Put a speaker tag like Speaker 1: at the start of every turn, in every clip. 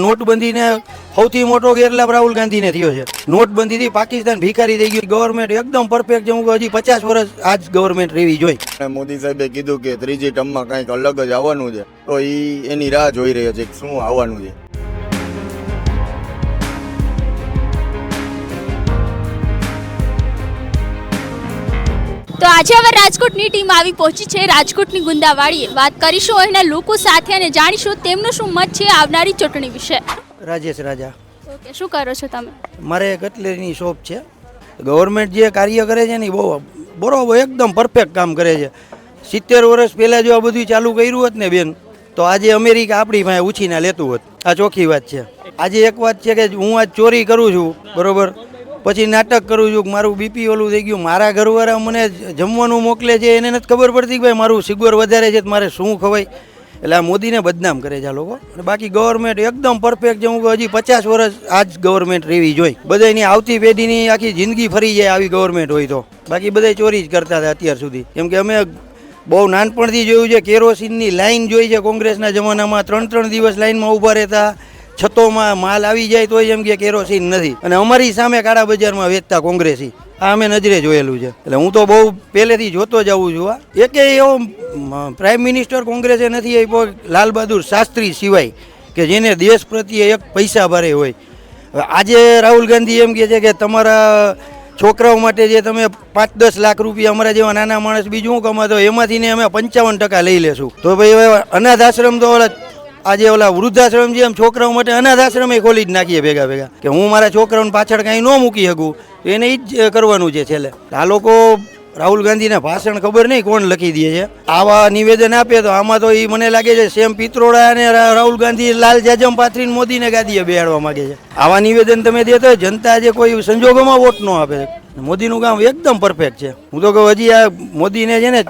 Speaker 1: નોટબંધીને સૌથી મોટો ગેરલાભ રાહુલ ગાંધીને થયો છે. નોટબંધીથી પાકિસ્તાન ભિખારી થઈ ગયું. ગવર્મેન્ટ એકદમ પરફેક્ટ હું હજી પચાસ વર્ષ આ જ ગવર્મેન્ટ રહેવી જોઈએ.
Speaker 2: મોદી સાહેબે કીધું કે ત્રીજી ટર્મમાં કંઈક અલગ જ આવવાનું છે. તો એ એની રાહ જોઈ રહ્યા છે શું આવવાનું છે.
Speaker 3: તો આજે હવે રાજકોટની ટીમ આવી પહોંચી છે. રાજકોટની ગુંદાવાડીએ વાત કરીશું અહીંના લોકો સાથે અને જાણીશું તેમનો શું મત છે આવનારી ચૂંટણી વિશે.
Speaker 1: રાજેશ રાજા.
Speaker 3: ઓકે શું કરો છો તમે?
Speaker 1: મારે કટલેરીની શોપ છે. ગવર્મેન્ટ જે કાર્ય કરે છે ને બહુ બરોબર એકદમ પરફેક્ટ કામ કરે છે. સિત્તેર વર્ષ પહેલાં જો આ બધું ચાલુ કર્યું હોત ને બેન તો આજે અમેરિકા આપણી પાસે ઉછીના લેતું હોત. આ ચોખ્ખી વાત છે. આજે એક વાત છે કે હું આજ ચોરી કરું છું બરોબર? પછી નાટક કરું છું, મારું બીપી ઓલું થઈ ગયું, મારા ઘરવાળા મને જમવાનું મોકલે છે, એને નથી ખબર પડતી કે ભાઈ મારું સિગવર વધારે છે મારે શું ખવાય? એટલે આ મોદીને બદનામ કરે છે આ લોકો. અને બાકી ગવર્મેન્ટ એકદમ પરફેક્ટ છે, હું હજી પચાસ વર્ષ આ જ ગવર્મેન્ટ રહેવી જોઈએ. બધાની આવતી પેઢીની આખી જિંદગી ફરી જાય આવી ગવર્મેન્ટ હોય તો. બાકી બધા ચોરી જ કરતા હતા અત્યાર સુધી. કેમ કે અમે બહુ નાનપણથી જોયું છે, કેરોસીનની લાઈન જોઈ છે, કોંગ્રેસના જમાનામાં ત્રણ ત્રણ દિવસ લાઈનમાં ઊભા રહેતા. છતોમાં માલ આવી જાય તોય એમ કે કેરોસીન નથી. અને અમારી સામે કાળા બજારમાં વેચતા કોંગ્રેસી. આ અમે નજરે જોયેલું છે. એટલે હું તો બહુ પહેલેથી જોતો જ છું આ એકે એવો પ્રાઇમ મિનિસ્ટર કોંગ્રેસે નથી આપ્યો લાલ બહાદુર શાસ્ત્રી સિવાય, કે જેને દેશ પ્રત્યે એક પૈસા ભરે હોય. આજે રાહુલ ગાંધી એમ કહે છે કે તમારા છોકરાઓ માટે જે તમે પાંચ દસ લાખ રૂપિયા અમારા જેવા નાના માણસ બીજું કમાતો એમાંથી ને અમે પંચાવન ટકા લઈ લેશું. તો ભાઈ અનાથ આશ્રમ તો આજે ઓલા વૃદ્ધાશ્રમ જેમ છોકરાઓ માટે અનાથ આશ્રમ એ ખોલી જ નાખીએ ભેગા ભેગા. કે હું મારા છોકરાઓને પાછળ કાંઈ ન મૂકી શકું એને એ જ કરવાનું છે છેલ્લે. આ લોકો રાહુલ ગાંધીના ભાષણ ખબર નહીં કોણ લખી દે છે. આવા નિવેદન આપે તો આમાં તો એ મને લાગે છે સેમ પિત્રોડા અને રાહુલ ગાંધી લાલ જાજમ પાથરીને મોદીને ગાદીએ બેહાડવા માંગે છે. આવા નિવેદન તમે દેતો જનતા જે કોઈ સંજોગોમાં વોટ ન આપે. મોદીનું કામ એકદમ પરફેક્ટ છે. હું તો કહું હજી આ મોદીને છે ને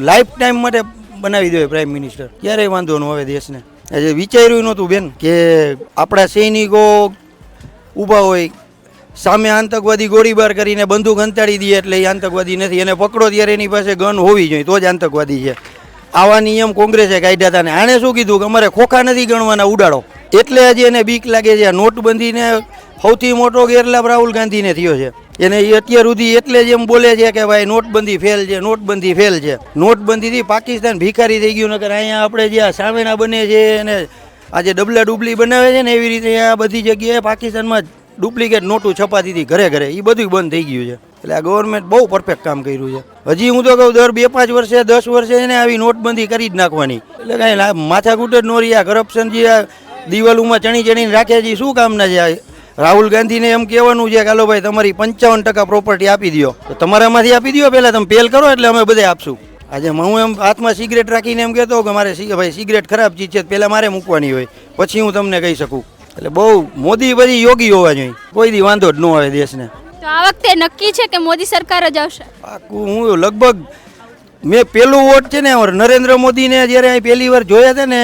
Speaker 1: લાઈફ ટાઈમ માટે બનાવી દો પ્રાઇમ મિનિસ્ટર. ક્યારેય વાંધો ન આવે દેશને. આજે વિચાર્યું નહોતું બેન કે આપણા સૈનિકો ઊભા હોય, સામે આતંકવાદી ગોળીબાર કરીને બંદૂક અંતાડી દે એટલે એ આતંકવાદી નથી. એને પકડો ત્યારે એની પાસે ગન હોવી જોઈએ, તો જ આતંકવાદી છે. આવા નિયમ કોંગ્રેસે કાઢ્યા હતા ને આણે શું કીધું કે અમારે ખોખા નથી ગણવાના, ઉડાડો. એટલે હજી એને બીક લાગે છે. નોટબંધીને સૌથી મોટો ગેરલાભ રાહુલ ગાંધીને થયો છે. એને એ અત્યાર સુધી એટલે જ એમ બોલે છે કે ભાઈ નોટબંધી ફેલ છે, નોટબંધી ફેલ છે. નોટબંધીથી પાકિસ્તાન ભિખારી થઈ ગયું, નકર અહીંયા આપણે જે આ સામેના બને છે અને આજે ડબલા ડુબલી બનાવે છે ને એવી રીતે આ બધી જગ્યાએ પાકિસ્તાનમાં ડુપ્લિકેટ નોટું છપાતી હતી ઘરે ઘરે એ બધું બંધ થઈ ગયું છે. એટલે આ ગવર્મેન્ટ બહુ પરફેક્ટ કામ કર્યું છે. હજી હું તો કહું દર બે પાંચ વર્ષે, દસ વર્ષે એને આવી નોટબંધી કરી જ નાખવાની. એટલે કાંઈ માથાકૂટ જ નોરી આ કરપ્શન જે આ દિવાલોમાં ચણી ચણીને રાખે છે શું કામના છે આ? રાહુલ ગાંધીને એમ કહેવાનું છે કે હાલો ભાઈ તમારી પંચાવન ટકા પ્રોપર્ટી આપી દો તો તમારામાંથી આપી દો પહેલાં તમે પેલ કરો એટલે અમે બધે આપશું. આજે હું એમ હાથમાં સિગરેટ રાખીને એમ કહેતો કે મારે ભાઈ સિગરેટ ખરાબ ચીજ છે પહેલાં મારે મૂકવાની હોય પછી હું તમને કહી શકું. એટલે બહુ મોદી બધી યોગી હોવા જોઈએ. કોઈ દી વાંધો જ ન આવે દેશને.
Speaker 3: તો આ વખતે નક્કી છે કે મોદી સરકાર જ આવશે?
Speaker 1: પાકું હું લગભગ મેં પેલું વોટ છે ને નરેન્દ્ર મોદીને જ્યારે અહીં પહેલી વાર જોયા હતા ને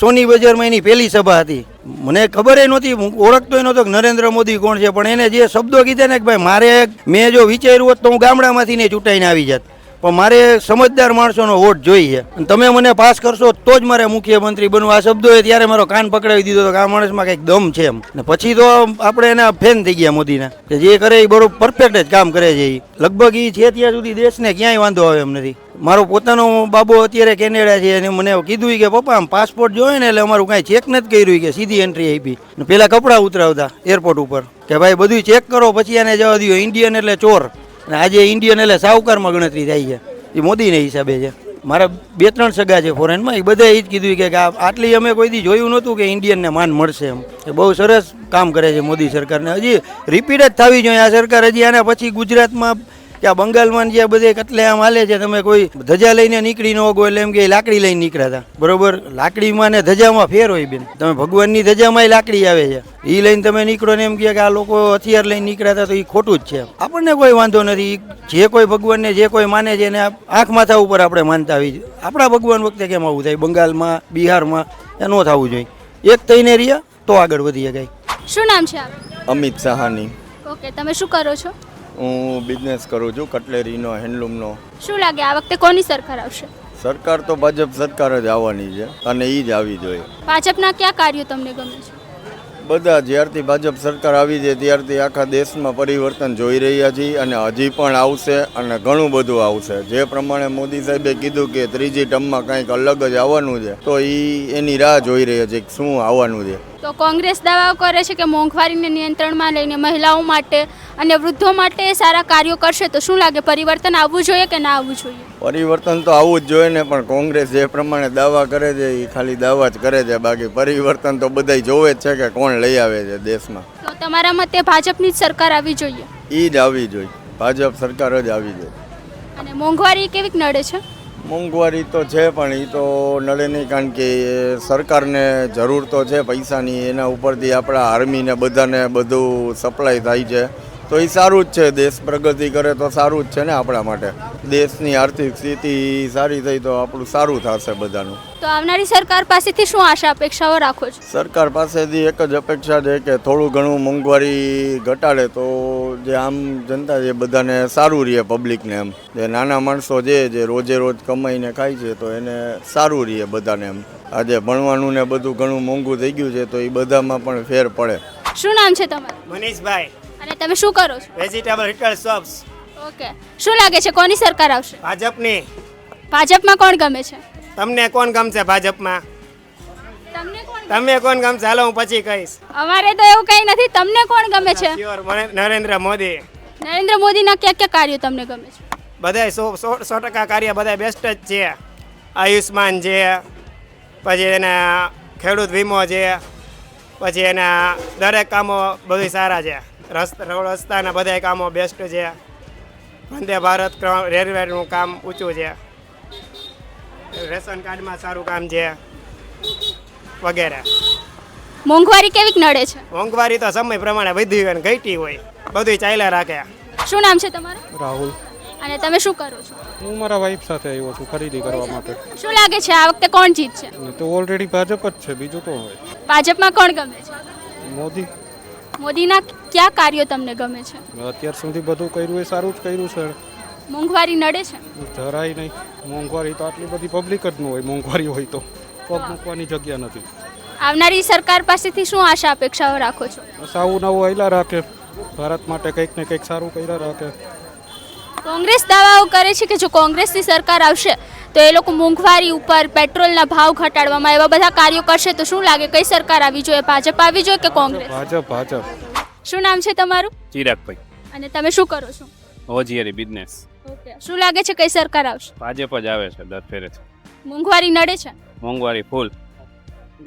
Speaker 1: સોની બજારમાં એની પહેલી સભા હતી. મને ખબર એ નહોતી ઓળખતો એ નહોતો કે નરેન્દ્ર મોદી કોણ છે, પણ એને જે શબ્દો કીધા ને કે ભાઈ મારે મેં જો વિચાર્યું હોત તો હું ગામડામાંથી ને ચૂંટાઈને આવી જાત. પણ મારે સમજદાર માણસોનો વોટ જોઈએ. અને તમે મને પાસ કરશો તો જ મારે મુખ્યમંત્રી બનવું. આ શબ્દોએ ત્યારે મારો કાન પકડાવી દીધો કે આ માણસમાં કંઈક દમ છે એમ. ને પછી તો આપણે એના ફેન થઈ ગયા મોદીના. કે જે કરે એ બરોબર પરફેક્ટ જ કામ કરે છે એ. લગભગ એ છે ત્યાં સુધી દેશને ક્યાંય વાંધો આવે એમ નથી. મારો પોતાનો બાબો અત્યારે કેનેડા છે અને મને કીધું કે પપ્પા, આમ પાસપોર્ટ જોઈએ ને એટલે અમારું કાંઈ ચેક નથી કર્યું કે સીધી એન્ટ્રી આપી. ને પેલા કપડાં ઉતરાવતા એરપોર્ટ ઉપર. કે ભાઈ બધું ચેક કરો, પછી આને જવા દો ઇન્ડિયન એટલે ચોર. અને આજે ઇન્ડિયન એટલે સાહુકારમાં ગણતરી થાય છે. એ મોદીને હિસાબે છે. મારા બે ત્રણ સગા છે ફોરેનમાં એ બધાએ એ જ કીધું કે આટલી અમે કોઈ દી જોયું નહોતું કે ઇન્ડિયનને માન મળશે એમ. એ બહુ સરસ કામ કરે છે મોદી સરકારને. હજી રિપીટ જ થવી જોઈએ. આ સરકાર હજી આના પછી ગુજરાતમાં કે આ બંગાળમાં જે બધે કતલેઆમ હાલે છે તમે કોઈ ધજા લઈને નીકળી ન ગો એટલે એમ કે લાકડી લઈને નીકળ્યા હતા. બરોબર? લાકડીમાં ને ધજામાં ફેર હોય બેન. તમે ભગવાનની ધજામાં લાકડી આવે છે. એ લઈને તમે નીકળો ને એમ કહે કે આ લોકો હથિયાર લઈને નીકળ્યા હતા તો એ ખોટું જ છે આપણને કોઈ વાંધો નથી. જે કોઈ ભગવાનને જે કોઈ માને છે એને આંખ માથા ઉપર આપણે માનતા આવી આપણા ભગવાન વખતે કેમ આવું થાય? બંગાળમાં બિહારમાં એ ન થવું જોઈએ. એક થઈને રહ્યા તો આગળ વધી શકાય.
Speaker 3: શું નામ છે
Speaker 2: અમિત સહાની.
Speaker 3: ઓકે તમે શું કરો છો?
Speaker 2: હું બિઝનેસ કરું છું કટલેરીનો હેન્ડલૂમનો
Speaker 3: શું લાગે આ વખતે કોની સરકાર આવશે?
Speaker 2: સરકાર તો ભાજપ સરકાર જ આવવાની છે અને એ જ આવી જોઈએ.
Speaker 3: ભાજપના કયા કાર્યો તમને ગમે છે?
Speaker 2: બધા જ્યારથી ભાજપ સરકાર આવી છે ત્યારથી આખા દેશમાં પરિવર્તન જોઈ રહ્યા છીએ અને હજી પણ આવશે અને ઘણું બધું આવશે. જે પ્રમાણે મોદી સાહેબે કીધું કે ત્રીજી ટર્મમાં કંઈક અલગ જ આવવાનું છે તો એ એની રાહ જોઈ રહ્યા છે કે શું આવવાનું છે.
Speaker 3: તો કોંગ્રેસ દાવાઓ કરે છે કે મોંઘવારીને નિયંત્રણમાં લઈને મહિલાઓ માટે અને વૃદ્ધો માટે સારા કાર્યો કરશે તો શું લાગે? પરિવર્તન આવવું જોઈએ કે ના આવવું જોઈએ?
Speaker 2: પરિવર્તન તો આવવું જ જોઈએ ને પણ કોંગ્રેસ જે પ્રમાણે દાવા કરે છે એ ખાલી દાવા જ કરે છે. બાકી પરિવર્તન તો બધાય જોવે જ છે કે કોણ લઈ આવે છે દેશમાં.
Speaker 3: તો તમારા મતે ભાજપની જ સરકાર આવવી જોઈએ?
Speaker 2: એ જ આવવી જોઈએ. ભાજપ સરકાર જ આવી જોઈએ.
Speaker 3: અને મોંઘવારી કેવીક નડે છે?
Speaker 2: મોંઘવારી તો છે પણ એ તો નડે કારણ કે સરકારને જરૂર તો છે પૈસાની, એના ઉપરથી આપણા આર્મીને બધાને બધું સપ્લાય થાય છે. તો એ સારું જ છે દેશ પ્રગતિ કરે તો સારું જ છે ને આપણા માટે. દેશની આર્થિક સ્થિતિ સારી થઈ તો આપણું સારું થશે બધાનું.
Speaker 3: તો આવનારી સરકાર પાસેથી શું આશા અપેક્ષાઓ રાખો છો?
Speaker 2: સરકાર પાસેથી એક જ અપેક્ષા છે કે થોડું ઘણું મોંઘવારી ઘટાડે તો જે આમ જનતા છે બધાને સારું રહે પબ્લિકને એમ. જે નાના માણસો જે જે રોજે રોજ કમાઈને ખાય છે તો એને સારું રહે બધાને એમ. આજે ભણવાનું ને બધું ઘણું મોંઘું થઈ ગયું છે તો એ બધામાં પણ ફેર પડે.
Speaker 3: શું નામ છે તમારું?
Speaker 4: મનીષભાઈ.
Speaker 3: અને તમે શું કરો છો?
Speaker 4: વેજીટેબલ રિટેલ શોપ્સ
Speaker 3: ઓકે શું લાગે છે કોની સરકાર આવશે?
Speaker 4: ભાજપની.
Speaker 3: ભાજપમાં કોણ ગમે છે?
Speaker 4: તમને કોણ ગમશે ભાજપમાં?
Speaker 3: તમને કોણ
Speaker 4: તમે કોણ ગમશે? હાલો હું પછી કહીશ.
Speaker 3: અમારે તો એવું કંઈ નથી. તમને કોણ ગમે છે?
Speaker 4: નરેન્દ્ર મોદી.
Speaker 3: નરેન્દ્ર મોદીના કયા કયા કાર્યો તમને ગમે છે?
Speaker 4: બધાય સો સો સો ટકા કાર્ય બધા બેસ્ટ જ છે. આયુષ્માન છે પછી એના ખેડૂત વીમો છે. પછી એના દરેક કામો બધું સારા છે. રસ્તા રસ્તાના બધા કામો બેસ્ટ છે. વંદે ભારત રેલવેનું કામ ઊંચું છે. રેશન કાર્ડમાં સારું કામ છે. વગેરે.
Speaker 3: મોંઘવારી કેવીક નડે છે?
Speaker 4: મોંઘવારી તો સમય પ્રમાણે વધી હોય ઘટી હોય. બધું ચાલ્યા રાખે.
Speaker 3: શું નામ છે તમારું?
Speaker 5: રાહુલ.
Speaker 3: અને તમે શું કરો છો?
Speaker 5: હું મારા વાઈફ સાથે આવ્યો છું ખરીદી કરવા માટે.
Speaker 3: શું લાગે છે આ વખતે કોણ જીતશે
Speaker 5: તો ઓલરેડી ભાજપ જ છે બીજું તો હોય
Speaker 3: ભાજપમાં કોણ ગમે છે?
Speaker 5: મોદી.
Speaker 3: મોદીના કયા કાર્યો તમને ગમે છે?
Speaker 5: અત્યાર સુધી બધું કર્યું એ સારું જ કર્યું છે.
Speaker 3: મોંઘવારી નડે છે?
Speaker 5: જરાય નહીં. મોંઘવારી તો આટલી બધી પબ્લિક જ ન હોય મોંઘવારી હોય તો. પગ મૂકવાની જગ્યા નથી.
Speaker 3: આવનારી સરકાર પાસેથી શું આશા અપેક્ષાઓ રાખો છો?
Speaker 5: બસ નવું આયલા રાખે. ભારત માટે કંઈક ને કંઈક સારું કર્યા રાખે.
Speaker 3: કોંગ્રેસ દાવાઓ કરે છે કે જો કોંગ્રેસની સરકાર આવશે તો એ લોકો મોંઘવારી ઉપર પેટ્રોલના ભાવ ઘટાડવામાં એવા બધા કાર્યો કરશે તો શું લાગે? કઈ સરકાર આવી જોઈએ? ભાજપ આવી જોઈએ કે કોંગ્રેસ?
Speaker 5: ભાજપ ભાજપ.
Speaker 3: શું નામ છે તમારું?
Speaker 6: ચિરાગભાઈ.
Speaker 3: અને તમે શું કરો છો?
Speaker 6: Hosiery business.
Speaker 3: ઓકે. શું લાગે છે કઈ સરકાર આવશે?
Speaker 6: ભાજપ જ આવે છે દર ફેરે
Speaker 3: મોંઘવારી નડે છે?
Speaker 6: મોંઘવારી ફૂલ.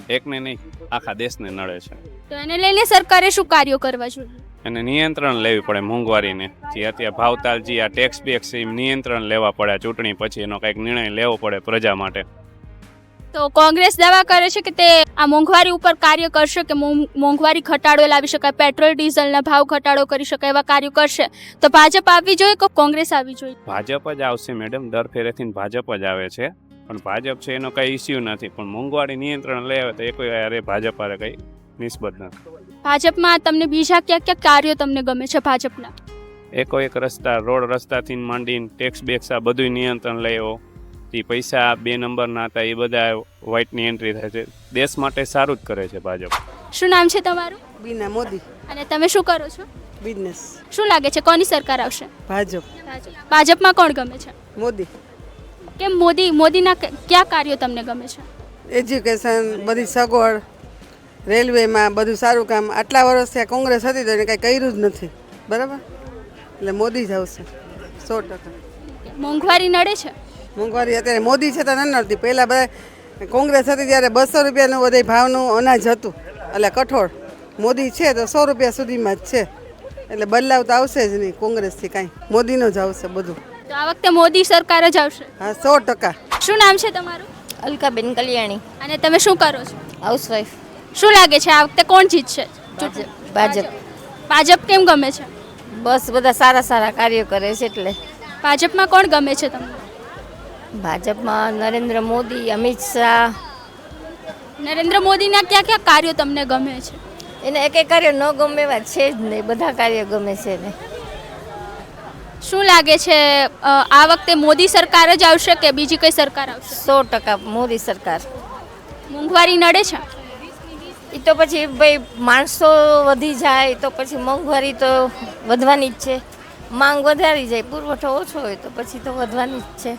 Speaker 6: એકને નહીં આખા દેશને નડે છે.
Speaker 3: તો એને લઈને સરકારે શું કાર્યો કરવા જોઈએ?
Speaker 6: એને નિયંત્રણ લેવી પડે મોંઘવારીને. જે અત્યારે ભાવતાલ જે આ ટેક્સ બેક્સ એ નિયંત્રણ લેવા પડે આ ચૂંટણી પછી એનો કંઈક નિર્ણય લેવો પડે પ્રજા માટે.
Speaker 3: તો કોંગ્રેસ દાવા કરે છે કે તે આ મોંઘવારી ઉપર કાર્ય કરશે કે મોંઘવારી ઘટાડો લાવી શકાય પેટ્રોલ ડીઝલના ભાવ ઘટાડો કરી શકાય એવા કાર્યો કરશે. તો ભાજપ આવવી જોઈએ કે કોંગ્રેસ આવવી જોઈએ?
Speaker 6: ભાજપ જ આવશે મેડમ દર ફેરેથી ભાજપ જ આવે છે. પણ ભાજપ છે એનો કંઈ ઇસ્યુ નથી. પણ મોંઘવારી નિયંત્રણ લે તો એ કોઈ અરે ભાજપ અરે કંઈ નિસ્બત નથી.
Speaker 3: ભાજપમાં તમને બીજા કયા કયા કાર્યો તમને ગમે છે ભાજપના?
Speaker 6: એકો એક રસ્તા રોડ રસ્તાથી માંડીને ટેક્સ બેક્સ આ બધું નિયંત્રણ લેવો તે પૈસા બે નંબરના હતા એ બધા વ્હાઇટની એન્ટ્રી થાય છે. દેશ માટે સારું જ કરે છે ભાજપ.
Speaker 3: શું નામ છે તમારું?
Speaker 7: બીના મોદી.
Speaker 3: અને તમે શું કરો છો?
Speaker 7: બિઝનેસ
Speaker 3: શું લાગે છે કોની સરકાર આવશે?
Speaker 7: ભાજપ.
Speaker 3: ભાજપમાં કોણ ગમે છે?
Speaker 7: મોદી.
Speaker 3: કેમ મોદી મોદીના ક- કયા કાર્યો તમને ગમે છે?
Speaker 7: એજ્યુકેશન બધી સગવડ. રેલવેમાં બધું સારું કામ. આટલા વર્ષથી આ કોંગ્રેસ હતી તો એને કાંઈ કર્યું જ નથી. બરાબર? એટલે મોદી જ આવશે. સો ટકા.
Speaker 3: મોંઘવારી નડે છે?
Speaker 7: મોંઘવારી અત્યારે મોદી છે તો ન નડતી. પહેલાં બધા કોંગ્રેસ હતી ત્યારે બસો રૂપિયાનું બધે ભાવનું અનાજ હતું. એટલે કઠોળ. મોદી છે તો સો રૂપિયા સુધીમાં જ છે. એટલે બદલાવ તો આવશે જ નહીં કોંગ્રેસથી કાંઈ. મોદીનો જ આવશે બધું.
Speaker 3: તો આ વખતે મોદી સરકાર જ આવશે?
Speaker 7: હા સો ટકા.
Speaker 3: શું નામ છે તમારું?
Speaker 8: અલકાબેન કલ્યાણી.
Speaker 3: અને તમે શું કરો છો?
Speaker 8: હાઉસવાઈફ.
Speaker 3: શું લાગે છે આ વખતે કોણ જીતશે?
Speaker 8: ભાજપ.
Speaker 3: ભાજપ. કેમ ગમે છે?
Speaker 8: બસ બધા સારા સારા કાર્યો કરે છે એટલે.
Speaker 3: ભાજપમાં કોણ ગમે છે તમને?
Speaker 8: ભાજપમાં નરેન્દ્ર મોદી અમિત શાહ.
Speaker 3: નરેન્દ્ર મોદીના કયા કયા કાર્યો તમને ગમે છે?
Speaker 8: એને એક એક કાર્ય ન ગમે એવા છે જ નહીં. બધા કાર્ય ગમે છે ને
Speaker 3: શું લાગે છે આ વખતે મોદી સરકાર જ આવશે કે બીજી કઈ સરકાર આવશે?
Speaker 8: સો ટકા મોદી સરકાર.
Speaker 3: મોંઘવારી નડે છે?
Speaker 8: એ તો પછી ભાઈ માણસો વધી જાય, તો પછી મોંઘવારી તો વધવાની જ છે. માંગ વધારી જાય, પુરવઠો ઓછો હોય તો પછી તો વધવાની જ છે.